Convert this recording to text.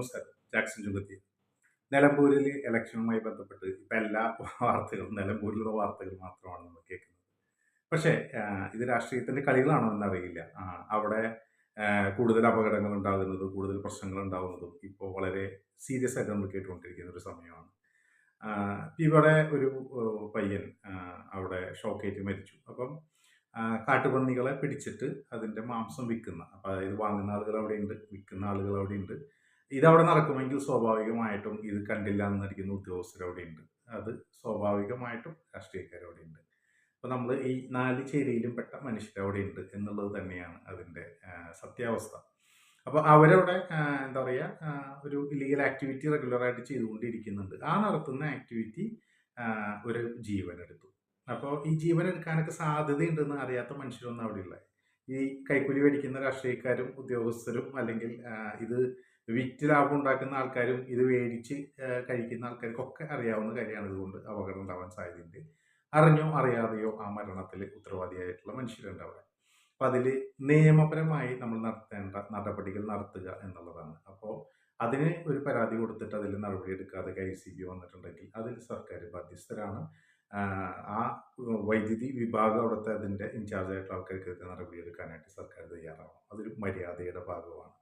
നമസ്കാരം. ജാക്സൺ ചുങ്കത്തി നിലമ്പൂരിൽ ഇലക്ഷനുമായി ബന്ധപ്പെട്ട് ഇപ്പം എല്ലാ വാർത്തകളും നിലമ്പൂരിലുള്ള വാർത്തകൾ മാത്രമാണ് നമ്മൾ കേൾക്കുന്നത്. പക്ഷേ ഇത് രാഷ്ട്രീയത്തിന്റെ കളികളാണോ എന്നറിയില്ല. അവിടെ കൂടുതൽ അപകടങ്ങൾ ഉണ്ടാകുന്നതും കൂടുതൽ പ്രശ്നങ്ങൾ ഉണ്ടാകുന്നതും ഇപ്പോൾ വളരെ സീരിയസ് ആയിട്ട് നമ്മൾ കേട്ടുകൊണ്ടിരിക്കുന്ന ഒരു സമയമാണ്. ഇവിടെ ഒരു പയ്യൻ അവിടെ ഷോക്കേറ്റ് മരിച്ചു. അപ്പം കാട്ടുപന്നികളെ പിടിച്ചിട്ട് അതിന്റെ മാംസം വിൽക്കുന്ന അപ്പം അതായത് വാങ്ങുന്ന ആളുകൾ അവിടെയുണ്ട് വിൽക്കുന്ന ആളുകൾ അവിടെയുണ്ട്. ഇതവിടെ നടക്കുമെങ്കിൽ സ്വാഭാവികമായിട്ടും ഇത് കണ്ടില്ല എന്നിരിക്കുന്ന ഉദ്യോഗസ്ഥർ അവിടെയുണ്ട്. അത് സ്വാഭാവികമായിട്ടും രാഷ്ട്രീയക്കാർ അവിടെയുണ്ട് അപ്പോൾ നമ്മൾ ഈ നാല് ചേരിയിലും പെട്ട മനുഷ്യർ അവിടെയുണ്ട് എന്നുള്ളത് തന്നെയാണ് അതിന്റെ സത്യാവസ്ഥ. അപ്പോൾ അവരവിടെ എന്താ പറയുക ഒരു ഇല്ലീഗൽ ആക്ടിവിറ്റി റെഗുലറായിട്ട് ചെയ്തുകൊണ്ടിരിക്കുന്നുണ്ട്. ആ നടത്തുന്ന ആക്ടിവിറ്റി ഒരു ജീവൻ എടുത്തു അപ്പോൾ ഈ ജീവൻ എടുക്കാനൊക്കെ സാധ്യതയുണ്ടെന്ന് അറിയാത്ത മനുഷ്യരൊന്നും അവിടെ ഈ കൈക്കൂലി മേടിക്കുന്ന രാഷ്ട്രീയക്കാരും ഉദ്യോഗസ്ഥരും അല്ലെങ്കിൽ ഇത് വിറ്റ് ലാഭം ഉണ്ടാക്കുന്ന ആൾക്കാരും ഇത് മേടിച്ച് കഴിക്കുന്ന ആൾക്കാർക്കൊക്കെ അറിയാവുന്ന കാര്യമാണ് ഇതുകൊണ്ട് അപകടം ഉണ്ടാവാൻ സാധ്യതയുണ്ട്. അറിഞ്ഞോ അറിയാതെയോ ആ മരണത്തിൽ ഉത്തരവാദിയായിട്ടുള്ള മനുഷ്യരുണ്ടാവുക. അപ്പം അതിൽ നിയമപരമായി നമ്മൾ നടത്തേണ്ട നടപടികൾ നടത്തുക എന്നുള്ളതാണ്. അപ്പോൾ അതിന് ഒരു പരാതി കൊടുത്തിട്ട് അതിൽ നടപടി എടുക്കാതെ കെ സി ബി വന്നിട്ടുണ്ടെങ്കിൽ അതിൽ സർക്കാർ ബാധ്യസ്ഥരാണ്. ആ വൈദ്യുതി വിഭാഗം അവിടുത്തെ അതിന്റെ ഇൻചാർജ് ആയിട്ടുള്ള ആൾക്കാർക്ക് നടപടി എടുക്കാനായിട്ട് സർക്കാർ തയ്യാറാവണം. അതൊരു മര്യാദയുടെ ഭാഗമാണ്.